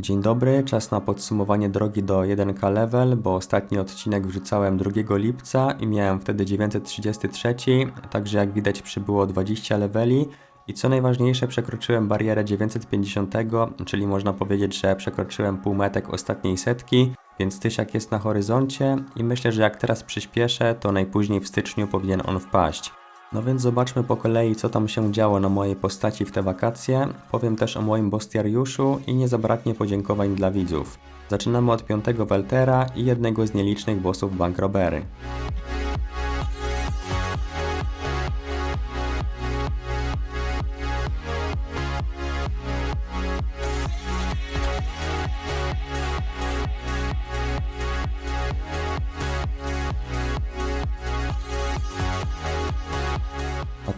Dzień dobry, czas na podsumowanie drogi do 1K level, bo ostatni odcinek wrzucałem 2 lipca i miałem wtedy 933, także jak widać przybyło 20 leveli i co najważniejsze przekroczyłem barierę 950, czyli można powiedzieć, że przekroczyłem półmetek ostatniej setki, więc tysiak jest na horyzoncie i myślę, że jak teraz przyspieszę, to najpóźniej w styczniu powinien on wpaść. No więc zobaczmy po kolei, co tam się działo na mojej postaci w te wakacje. Powiem też o moim bostiariuszu i nie zabraknie podziękowań dla widzów. Zaczynamy od piątego Weltera i jednego z nielicznych bossów Bank Robery.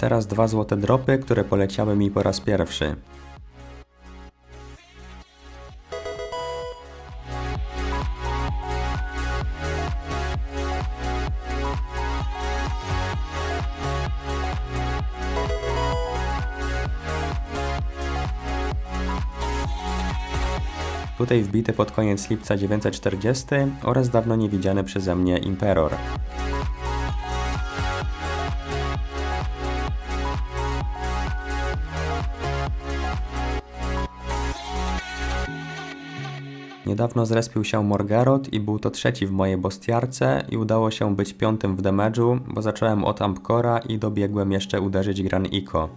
Teraz dwa złote dropy, które poleciały mi po raz pierwszy. Tutaj wbity pod koniec lipca 940 oraz dawno niewidziany przeze mnie Imperor. Niedawno zrespił się Morgarot i był to trzeci w mojej bostiarce i udało się być piątym w damage'u, bo zacząłem od Ampcora i dobiegłem jeszcze uderzyć Gran Iko.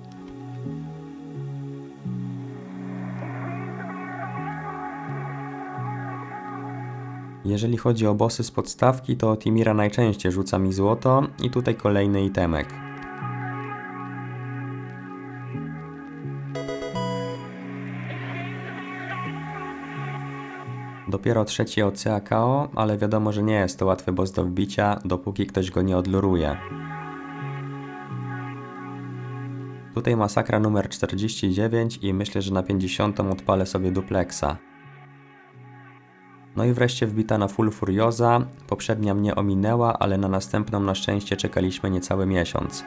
Jeżeli chodzi o bossy z podstawki, to Timira najczęściej rzuca mi złoto i tutaj kolejny itemek. Dopiero trzeci Ocea KO, ale wiadomo, że nie jest to łatwy boss do wbicia, dopóki ktoś go nie odluruje. Tutaj masakra numer 49 i myślę, że na 50 odpalę sobie duplexa. No i wreszcie wbita na full furioza. Poprzednia mnie ominęła, ale na następną na szczęście czekaliśmy niecały miesiąc.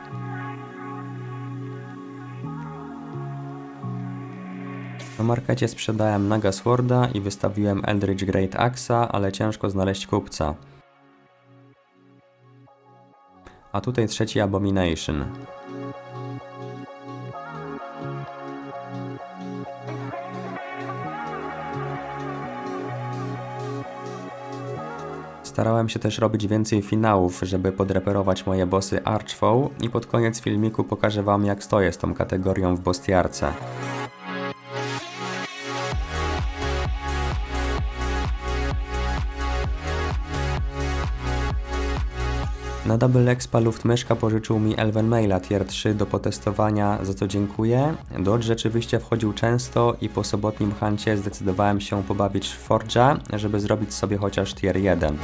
Markecie sprzedałem Naga Sworda i wystawiłem Eldritch Great Axa, ale ciężko znaleźć kupca. A tutaj trzeci Abomination. Starałem się też robić więcej finałów, żeby podreperować moje bossy Archfoe i pod koniec filmiku pokażę wam jak stoję z tą kategorią w bostiarce. Na Double Expa Luftmyszka pożyczył mi Elven Maila Tier 3 do potestowania, za co dziękuję. Dodge rzeczywiście wchodził często i po sobotnim hancie zdecydowałem się pobawić w Forge'a, żeby zrobić sobie chociaż Tier 1.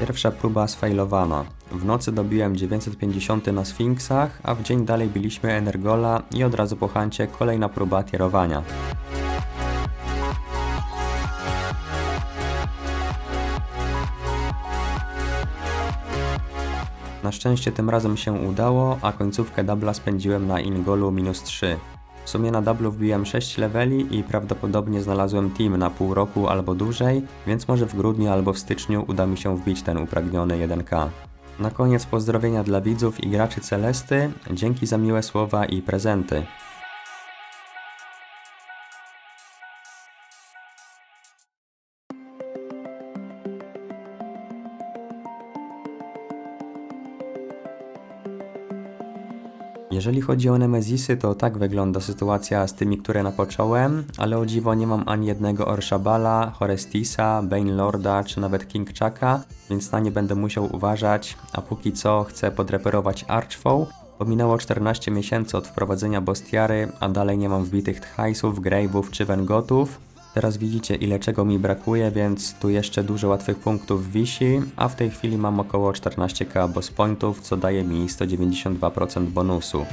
Pierwsza próba sfailowana. W nocy dobiłem 950 na Sfinksach, a w dzień dalej biliśmy Energola i od razu po hancie kolejna próba tierowania. Na szczęście tym razem się udało, a końcówkę dubla spędziłem na Ingolu minus 3. W sumie na dublu wbiłem 6 leveli i prawdopodobnie znalazłem team na pół roku albo dłużej, więc może w grudniu albo w styczniu uda mi się wbić ten upragniony 1K. Na koniec pozdrowienia dla widzów i graczy Celesty, dzięki za miłe słowa i prezenty. Jeżeli chodzi o Nemezisy, to tak wygląda sytuacja z tymi, które napocząłem, ale o dziwo nie mam ani jednego Orshabala, Horestisa, Bane Lorda czy nawet King Chucka, więc na nie będę musiał uważać, a póki co chcę podreperować Archfoe. Pominęło 14 miesięcy od wprowadzenia Bostiary, a dalej nie mam wbitych Thaisów, Grave'ów czy Vengotów. Teraz widzicie ile czego mi brakuje, więc tu jeszcze dużo łatwych punktów wisi, a w tej chwili mam około 14k boss pointów, co daje mi 192% bonusu.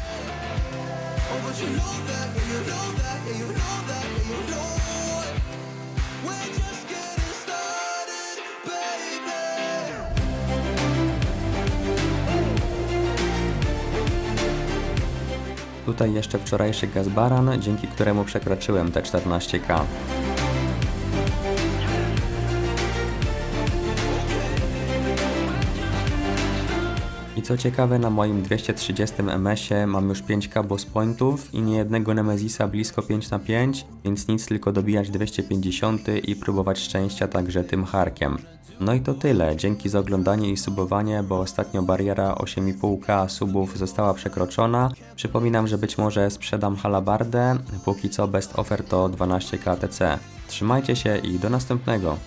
Tutaj jeszcze wczorajszy gazbaran, dzięki któremu przekroczyłem te 14k. I co ciekawe, na moim 230 MS-ie mam już 5k boss pointów i niejednego Nemezisa blisko 5 na 5, więc nic tylko dobijać 250 i próbować szczęścia także tym harkiem. No i to tyle, dzięki za oglądanie i subowanie, bo ostatnio bariera 8,5k subów została przekroczona. Przypominam, że być może sprzedam halabardę, póki co best offer to 12k TC. Trzymajcie się i do następnego.